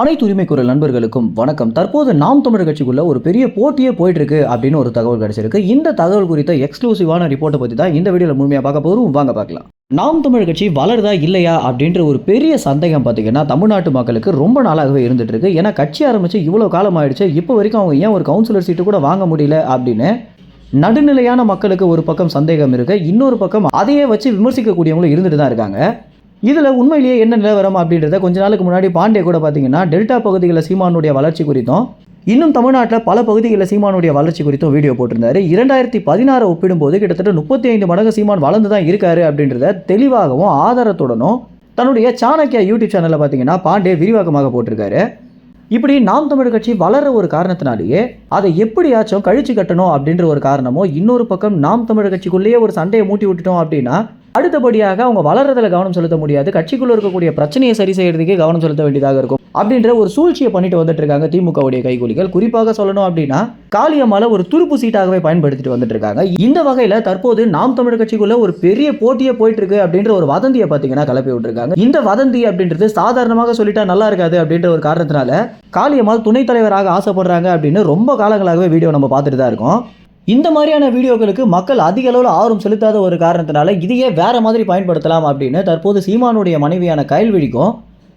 அனைத்து உரிமை குரல் நண்பர்களுக்கும் வணக்கம். தற்போது நாம் தமிழர் கட்சிக்குள்ள ஒரு பெரிய போட்டியே போயிட்டு இருக்கு அப்படின்னு ஒரு தகவல் கிடைச்சிருக்கு. இந்த தகவல் குறித்த எக்ஸ்க்ளூசிவான ரிப்போர்ட்டை பற்றி தான் இந்த வீடியோவில் முழுமையாக பார்க்க போகிறோம் வாங்க பார்க்கலாம். நாம் தமிழர் கட்சி வளருதா இல்லையா அப்படின்ற ஒரு பெரிய சந்தேகம் பார்த்தீங்கன்னா தமிழ்நாட்டு மக்களுக்கு ரொம்ப நாளாகவே இருந்துட்டு இருக்கு ஏன்னா கட்சி ஆரம்பிச்சு இவ்வளோ காலம் ஆயிடுச்சு. இப்போ வரைக்கும் அவங்க ஏன் ஒரு கவுன்சிலர் சீட்டு கூட வாங்க முடியல அப்படின்னு நடுநிலையான மக்களுக்கு ஒரு பக்கம் சந்தேகம் இருக்கு. இன்னொரு பக்கம் அதையே வச்சு விமர்சிக்கக்கூடியவங்களும் இருந்துட்டு தான் இருக்காங்க. இதில் உண்மையிலேயே என்ன நிலவரம் அப்படின்றத கொஞ்ச நாளுக்கு முன்னாடி பாண்டே கூட பார்த்தீங்கன்னா டெல்டா பகுதிகளில் சீமானுடைய வளர்ச்சி குறித்தும் இன்னும் தமிழ்நாட்டில் பல பகுதிகளில் சீமானுடைய வளர்ச்சி குறித்தும் வீடியோ போட்டிருந்தாரு. இரண்டாயிரத்தி பதினாறு ஒப்பிடும்போது கிட்டத்தட்ட முப்பத்தி ஐந்து மடங்கு சீமான் வளர்ந்து தான் இருக்காரு அப்படின்றத தெளிவாகவும் ஆதாரத்துடனும் தன்னுடைய சாணக்கியா யூடியூப் சேனலில் பார்த்தீங்கன்னா பாண்டே விரிவாக்கமாக போட்டிருக்காரு. இப்படி நாம் தமிழர் கட்சி வளர ஒரு காரணத்தினாலேயே அதை எப்படியாச்சும் கழிச்சு கட்டணும் அப்படின்ற ஒரு காரணமோ இன்னொரு பக்கம் நாம் தமிழர் கட்சிக்குள்ளேயே ஒரு சண்டையை மூட்டி விட்டுட்டோம் அப்படின்னா அடுத்தபடியாக அவங்க வளர்றதுல கவனம் செலுத்த முடியாது. கட்சிக்குள்ள இருக்கக்கூடிய பிரச்சனையை சரி செய்யறதுக்கே கவனம் செலுத்த வேண்டியதாக இருக்கும். அப்படின்ற ஒரு சூழ்ச்சியை பண்ணிட்டு வந்துட்டு இருக்காங்க திமுகவுடைய கைகூலிகள். குறிப்பாக சொல்லணும் அப்படின்னா காளியம்மால ஒரு துருப்பு சீட்டாகவே பயன்படுத்திட்டு வந்துட்டு இருக்காங்க. இந்த வகையில தற்போது நாம் தமிழர் கட்சிக்குள்ள ஒரு பெரிய போட்டியே போயிட்டு இருக்கு அப்படின்ற ஒரு வதந்தியை பார்த்தீங்கன்னா கலப்பி விட்டுருக்காங்க. இந்த வதந்தி அப்படின்றது சாதாரணமாக சொல்லிட்டா நல்லா இருக்காது அப்படின்ற ஒரு காரணத்தினால காளியம்மாள் துணைத் தலைவராக ஆசைப்படுறாங்க அப்படின்னு ரொம்ப காலங்களாகவே வீடியோ நம்ம பார்த்துட்டு தான் இருக்கோம். இந்த மாதிரியான வீடியோக்களுக்கு மக்கள் அதிக அளவில் ஆர்வம் செலுத்தாத ஒரு காரணத்தினால இதையே வேற மாதிரி பயன்படுத்தலாம் அப்படின்னு தற்போது சீமானுடைய மனைவியான கயல்விழிக்கும்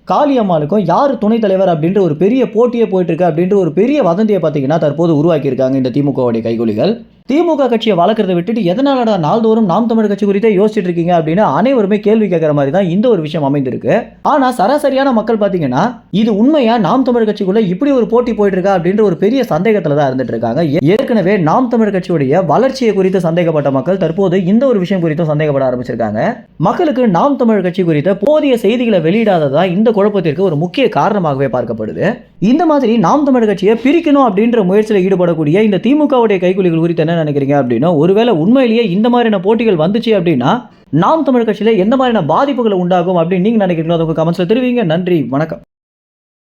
காளியம்மாளுக்கும் யார் துணைத் தலைவர் அப்படின்ற ஒரு பெரிய போட்டியே போயிட்டுருக்கு அப்படின்ற ஒரு பெரிய வதந்தியை பார்த்தீங்கன்னா தற்போது உருவாக்கியிருக்காங்க இந்த திமுகவுடைய கைகூலிகள். திமுக கட்சியை வளர்க்கறதை விட்டுட்டு எதனாலடா நாள்தோறும் நாம் தமிழர் கட்சி குறித்தே யோசிச்சுட்டு இருக்கீங்க அப்படின்னு அனைவருமே கேள்வி கேட்குற மாதிரி தான் இந்த ஒரு விஷயம் அமைந்திருக்கு. ஆனால் சராசரியான மக்கள் பார்த்தீங்கன்னா இது உண்மையா நாம் தமிழர் கட்சிக்குள்ள இப்படி ஒரு போட்டி போயிட்டு இருக்கா அப்படின்ற ஒரு பெரிய சந்தேகத்தில் தான் இருந்துட்டு இருக்காங்க ஏற்கனவே நாம் தமிழர் கட்சியுடைய வளர்ச்சியை குறித்து சந்தேகப்பட்ட மக்கள் தற்போது இந்த ஒரு விஷயம் குறித்தும் சந்தேகப்பட ஆரம்பிச்சிருக்காங்க. மக்களுக்கு நாம் தமிழர் கட்சி குறித்த போதிய செய்திகளை வெளியிடாததா இந்த குழப்பத்திற்கு ஒரு முக்கிய காரணமாகவே பார்க்கப்படுது. இந்த மாதிரி நாம் தமிழ் கட்சியை பிரிக்கணும் அப்படின்ற முயற்சியில் ஈடுபடக்கூடிய இந்த திமுகவுடைய கைக்கூலிகள் குறித்து என்ன நினைக்கிறீங்க அப்படின்னா ஒருவேளை உண்மையிலேயே இந்த மாதிரியான போட்டிகள் வந்துச்சு அப்படின்னா நாம் தமிழ் கட்சியில் எந்த மாதிரியான பாதிப்புகள் உண்டாகும் அப்படின்னு நீங்க நினைக்கிறீங்களோ அதை கமெண்ட்ஸ்ல தெரிவிங்க. நன்றி வணக்கம்.